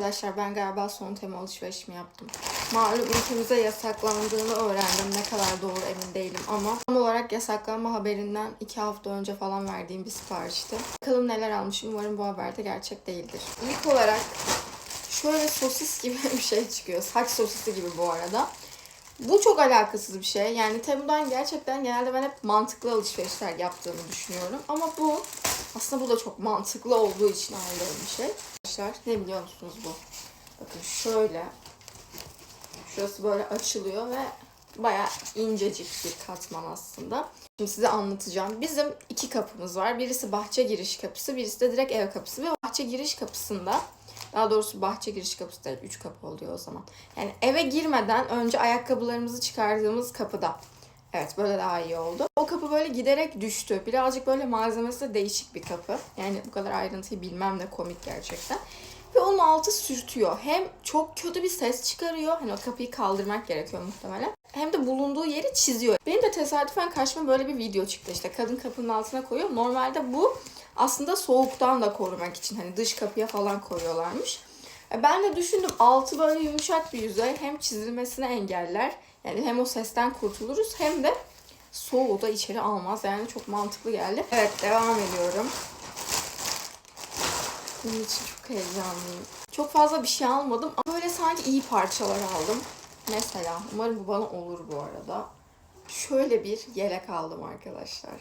Arkadaşlar ben galiba son tema alışverişimi yaptım. Malum ülkemize yasaklandığını öğrendim. Ne kadar doğru emin değilim ama tam olarak yasaklanma haberinden iki hafta önce falan verdiğim bir siparişti. Bakalım neler almışım. Umarım bu haber de gerçek değildir. İlk olarak şöyle sosis gibi bir şey çıkıyor. Saç sosisi gibi bu arada. Bu çok alakasız bir şey. Yani Temu'dan gerçekten genelde ben hep mantıklı alışverişler yaptığımı düşünüyorum. Ama bu aslında bu da çok mantıklı olduğu için aldığım bir şey. Arkadaşlar ne biliyor musunuz bu? Bakın şöyle. Şurası böyle açılıyor ve bayağı incecik bir katman aslında. Şimdi size anlatacağım. Bizim iki kapımız var. Birisi bahçe giriş kapısı, birisi de direkt ev kapısı. Ve bahçe giriş kapısında daha doğrusu bahçe giriş kapısı değil, üç kapı oluyor o zaman. Yani eve girmeden önce ayakkabılarımızı çıkardığımız kapıda. Evet böyle daha iyi oldu. O kapı böyle giderek düştü. Birazcık böyle malzemesi de değişik bir kapı. Yani bu kadar ayrıntıyı bilmem de komik gerçekten. Ve onun altı sürtüyor. Hem çok kötü bir ses çıkarıyor. Hani o kapıyı kaldırmak gerekiyor muhtemelen. Hem de bulunduğu yeri çiziyor. Benim de tesadüfen karşıma böyle bir video çıktı. İşte kadın kapının altına koyuyor. Normalde bu aslında soğuktan da korumak için hani dış kapıya falan koyuyorlarmış. E, Ben de düşündüm altı böyle yumuşak bir yüzey hem çizilmesini engeller. Yani hem o sesten kurtuluruz hem de soğuğu da içeri almaz. Yani çok mantıklı geldi. Evet devam ediyorum. Bunun için çok heyecanlıyım. Çok fazla bir şey almadım ama böyle sanki iyi parçalar aldım. Mesela umarım bu bana olur bu arada. Şöyle bir yelek aldım arkadaşlar.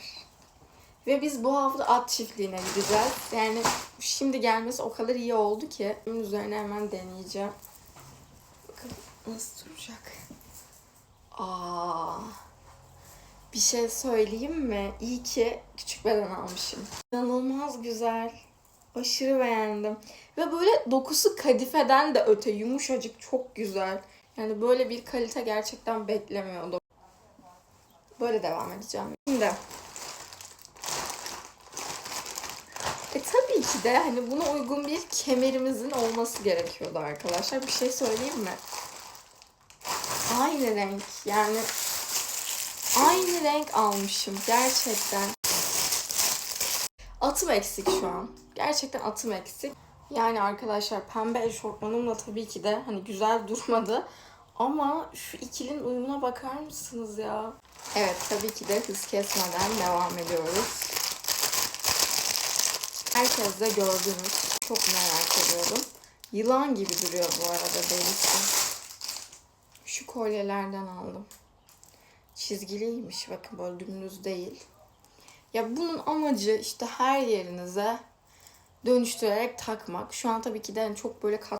Ve biz bu hafta at çiftliğine gideceğiz. Yani şimdi gelmesi o kadar iyi oldu ki. Bunun üzerine hemen deneyeceğim. Bakın nasıl duracak. Aa, bir şey söyleyeyim mi? İyi ki küçük beden almışım. İnanılmaz güzel. Aşırı beğendim. Ve böyle dokusu kadifeden de öte yumuşacık çok güzel. Yani böyle bir kalite gerçekten beklemiyordum. Böyle devam edeceğim. Şimdi E tabii ki de hani buna uygun bir kemerimizin olması gerekiyordu arkadaşlar. Bir şey söyleyeyim mi? Aynı renk yani aynı renk almışım gerçekten. Atım eksik şu an. Gerçekten atım eksik. Yani arkadaşlar pembe eşofmanımla tabii ki de hani güzel durmadı. Ama şu ikilinin uyumuna bakar mısınız ya? Evet tabii ki de hız kesmeden devam ediyoruz. Herkes de gördünüz. Çok merak ediyorum. Yılan gibi duruyor bu arada derisi. Şu kolyelerden aldım. Çizgiliymiş. Bakın böyle dümdüz değil. Ya bunun amacı işte her yerinize dönüştürerek takmak. Şu an tabii ki de çok böyle kat